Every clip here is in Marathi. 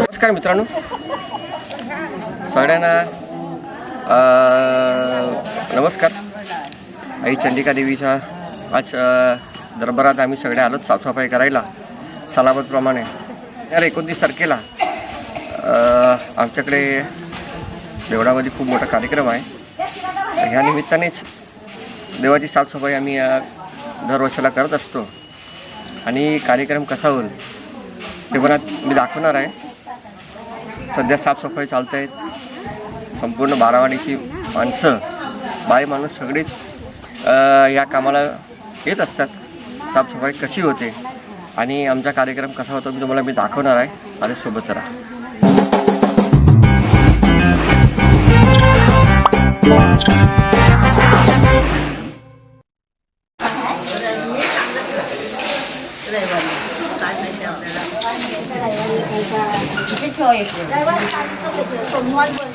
नमस्कार मित्रांनो. सगळ्यांना नमस्कार. आई चंडिका देवीच्या आज दरबारात आम्ही सगळे आलोत साफसफाई करायला सलामतप्रमाणे. यार एकोणतीस तारखेला आमच्याकडे देवळामध्ये खूप मोठा कार्यक्रम आहे. ह्या निमित्तानेच देवाची साफसफाई आम्ही या दरवर्षाला करत असतो. आणि कार्यक्रम कसा होईल ते पण मी दाखवणार आहे. सध्या साफसफाई चालत आहेत संपूर्ण बारावाडीची माणसं बाई माणूस सगळीच या कामाला येत असतात. साफसफाई कशी होते? आणि आमचा कार्यक्रम कसा होतो मी तुम्हाला मी दाखवणार आहे. आणि सोबत राहा. आम्ही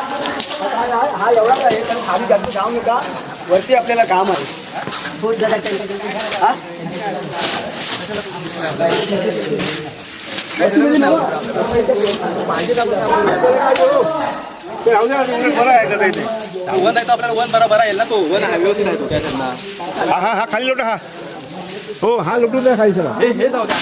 हा एवढा आहे कारण खाली जास्त नका वरती आपल्याला काम आहे हा? वन आहे तो आपल्याला वन बरोबर आहे ना तो वन हा व्यवस्थित आहे तो त्याच्यातला हा हा हा खाली लोटा हा. हो हा लोटून द्या खाली सर हे हे जाऊ द्या.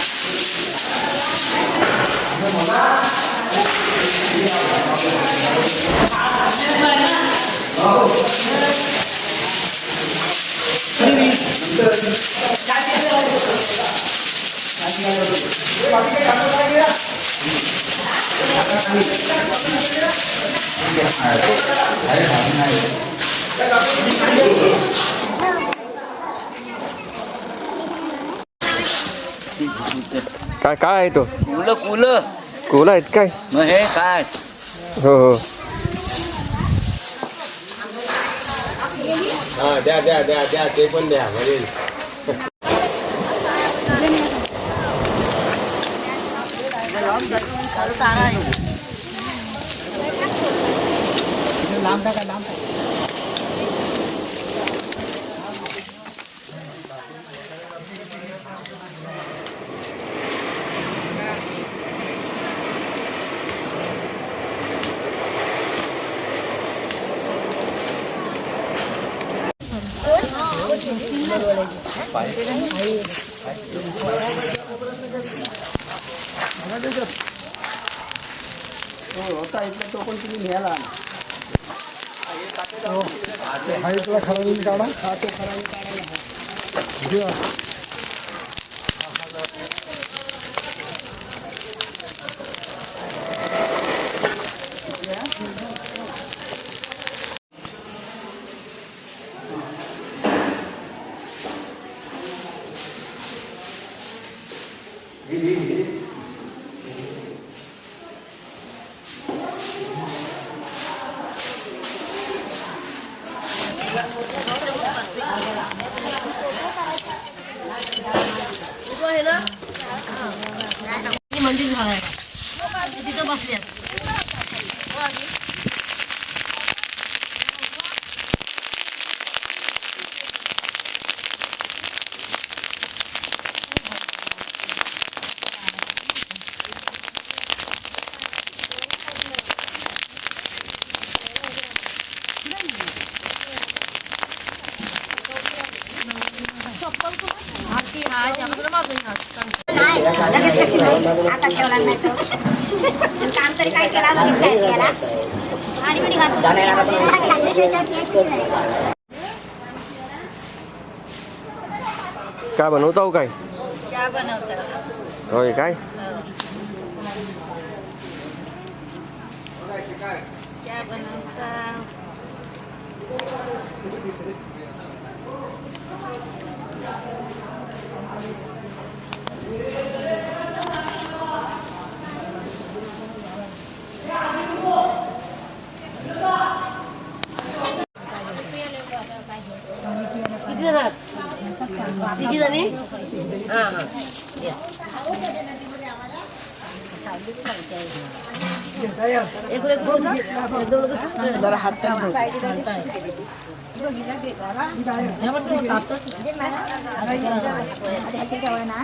cái cái tu cú lơ cú lơ. Cú lại cái. Nó hết cái. Ừ à đa đa đa đa chế phân đẻ vào đi Hãy subscribe cho kênh Ghiền Mì Gõ Để không bỏ lỡ những video hấp dẫn हो हा द्या द्या द्या द्या ते पण द्या म्हणजे मंदिर काय बनवता हो काय? होय काय चहा बनवतात जण तिघी जणी हा हा या. एक एक दोन दोन कसं? जरा हात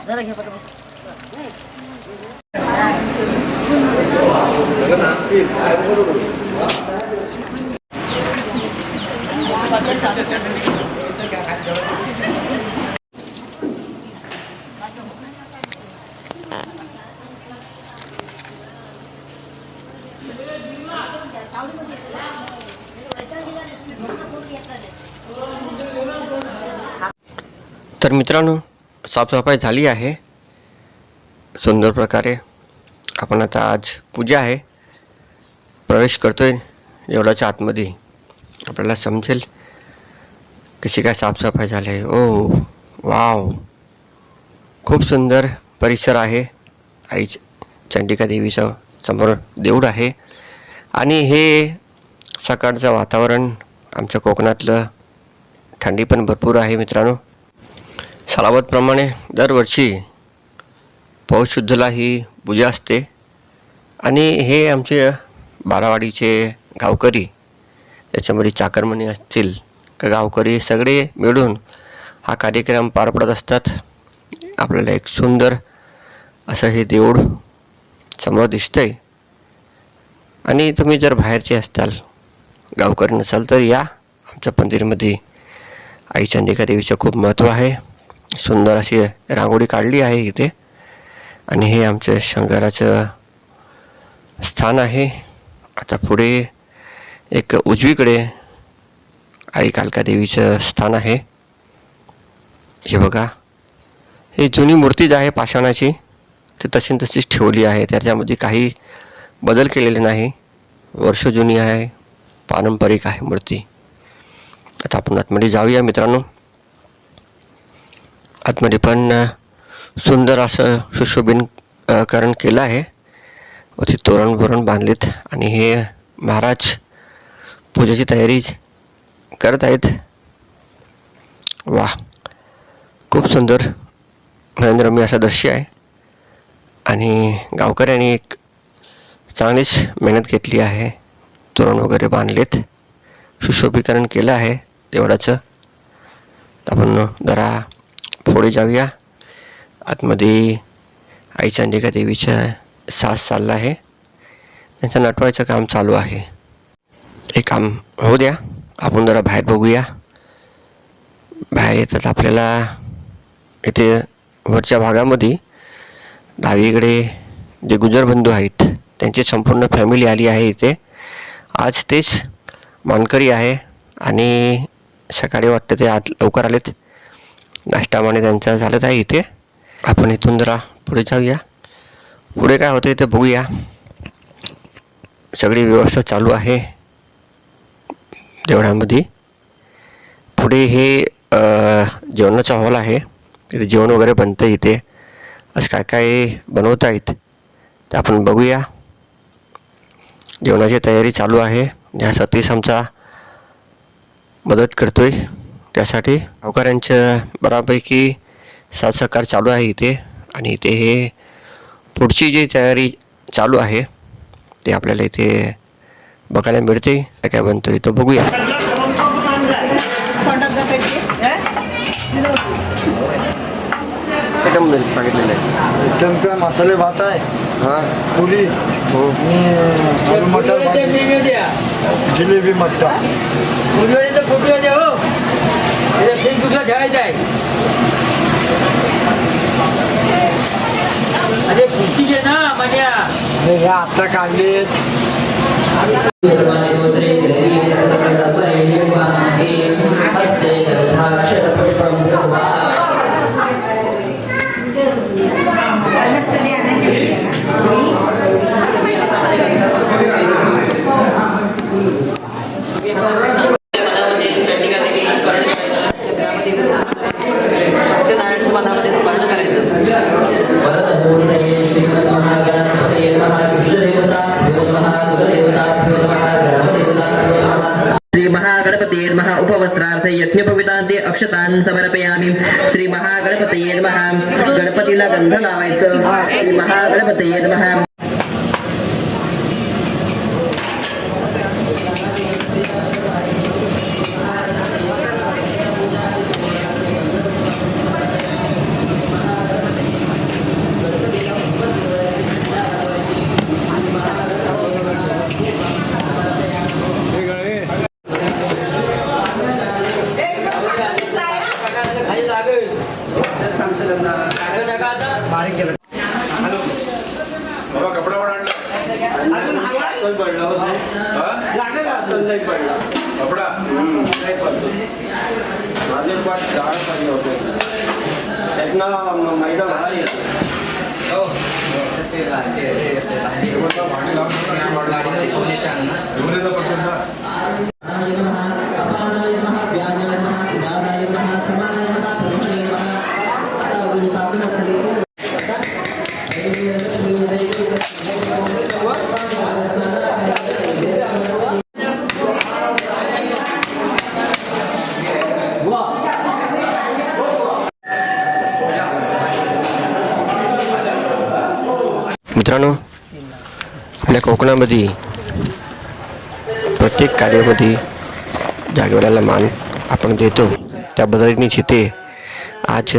जरा घ्या पटकन. तर मित्रांनो साफसफाई झाली आहे. सुंदर प्रकारे आपण आता आज पूजा आहे. प्रवेश करतोय एवढाच्या आतमध्ये. आपल्याला समजेल कशी काय साफसफाई झाली आहे. Oh wow. खूप सुंदर परिसर आहे. आई चंडिका देवीचं समोर देऊळ आहे. आणि हे सकाळचं वातावरण आमच्या कोकणातलं थंडी पण भरपूर आहे मित्रांनो. सालावतप्रमाणे दरवर्षी पौशुद्धला ही पूजा असते. आणि हे आमचे बारावाडीचे गावकरी त्याच्यामध्ये चाकरमणी असतील का गावकरी सगळे मिळून हा कार्यक्रम पार पडत असतात. आपल्याला एक सुंदर असं हे देऊळ समोर दिसतंय. आणि तुम्ही जर बाहेरचे असताल गावकरी नसाल तर या आमच्या मंदिरमध्ये आई चंडिका देवीचं खूप महत्त्व आहे. सुंदर अशी रांगोळी काढली आहे इथे. आणि हे आमचं शंकराचं स्थान आहे. आता पुढे एक उजवीकडे आई कालका देवीचं स्थान आहे. हे बघा. ही जुनी मूर्तीच आहे पाषाणाची ती तशी न तशीच ठेवली आहे. त्याच्यामध्ये काही बदल केलेले नाही. वर्ष जुनी आहे. पारंपरिक आहे मूर्ती. आता आपण आतमध्ये जाऊया मित्रांनो. आतमध्ये पण सुंदर असं सुशोभीन करण केलं आहे. व ते तोरण बोरण बांधलेत आणि हे महाराज पूजेची तयारी करत आहेत. वा खूप सुंदर. नरेंद्रमी असं दृश्य आहे. आणि गावकऱ्यांनी एक चांगलीच मेहनत घेतली आहे. तोरण वगैरे बांधलेत. सुशोभीकरण केलं आहे देवळाचं. आपण जरा पुढे जाऊया. आतमध्ये आई चंडिका देवीचा सास चालला आहे. त्यांचं नटवायचं काम चालू आहे. हे काम होऊ द्या. आपण जरा बाहेर बघूया. बाहेर येतात आपल्याला इथे वरच्या भागामध्ये डावीकडे जे गुजरबंधू आहेत त्यांची संपूर्ण फॅमिली आली आहे इथे. आज तेच मानकरी आहे आणि सकाळी वाटतं ते आत लवकर आलेत. नाश्ता पाणी त्यांचा झालंच आहे इथे. आपण इथून जरा पुढे जाऊया. पुढे काय होतं ते बघूया. सगळी व्यवस्था चालू आहे. देवळामध्ये पुढे हे जेवणाचा हॉल आहे. इथे जेवण वगैरे बनतं इथे. असं काय काय बनवत आहेत ते आपण बघूया. जेवणाची तयारी चालू आहे. या सतीश आमचा मदत करतोय. त्यासाठी गावकऱ्यांचं बऱ्यापैकी साथ सहकार चालू आहे इथे. आणि इथे हे पुढची जी तयारी चालू आहे ते आपल्याला इथे बघायला मिळते. काय काय बनतोय तो बघूया. सांगितलेलं आहे. एकदम काय मसाले भात आहे. हां. पुरी. आलू मटर भाजी, जिलेबी मट्टा अरे कुस्ती घे ना माझ्या आता काढलेत. सत्यनारायणचं यज्ञपवितांते अक्षतान् समर्पयामि श्री महागणपतये नमः गणपतीला गंध लावायचं श्री महागणपतये नमः मित्रांनो आपल्या कोकणामध्ये प्रत्येक कार्यामध्ये जागेवाल्याला मान आपण देतो. त्या बदलीनेच इथे आज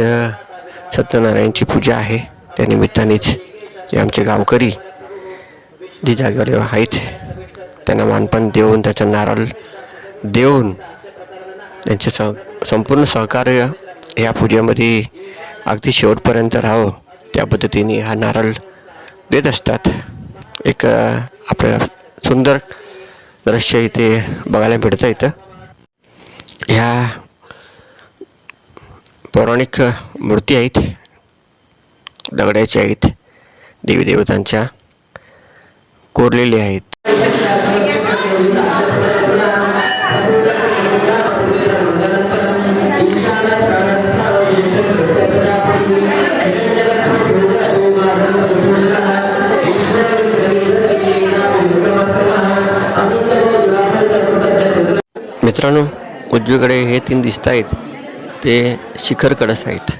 सत्यनारायणची पूजा आहे त्या निमित्तानेच जे आमचे गावकरी जे जागेवाले आहेत त्यांना मानपान देऊन त्याचा नारळ देऊन त्यांचे स संपूर्ण सहकार्य या पूजेमध्ये अगदी शेवटपर्यंत राहावं. त्या पद्धतीने हा नारळ देत असतात. एक आपल्याला सुंदर दृश्य इथे बघायला भेटतं इथं. ह्या पौराणिक मूर्ती आहेत. दगडाच्या आहेत. देवी देवतांच्या कोरलेल्या आहेत. मित्रांनो उजवीकडे हे तीन दिसत आहेत. ते शिखर कडस आहेत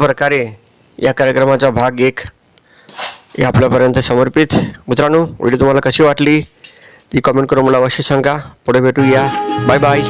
प्रकारे या कार्यक्रमाचा भाग एक हे आपल्यापर्यंत समर्पित. मित्रांनो व्हिडिओ तुम्हाला कशी वाटली ती कमेंट करून मला अवश्य सांगा. पुढे भेटूया. Bye bye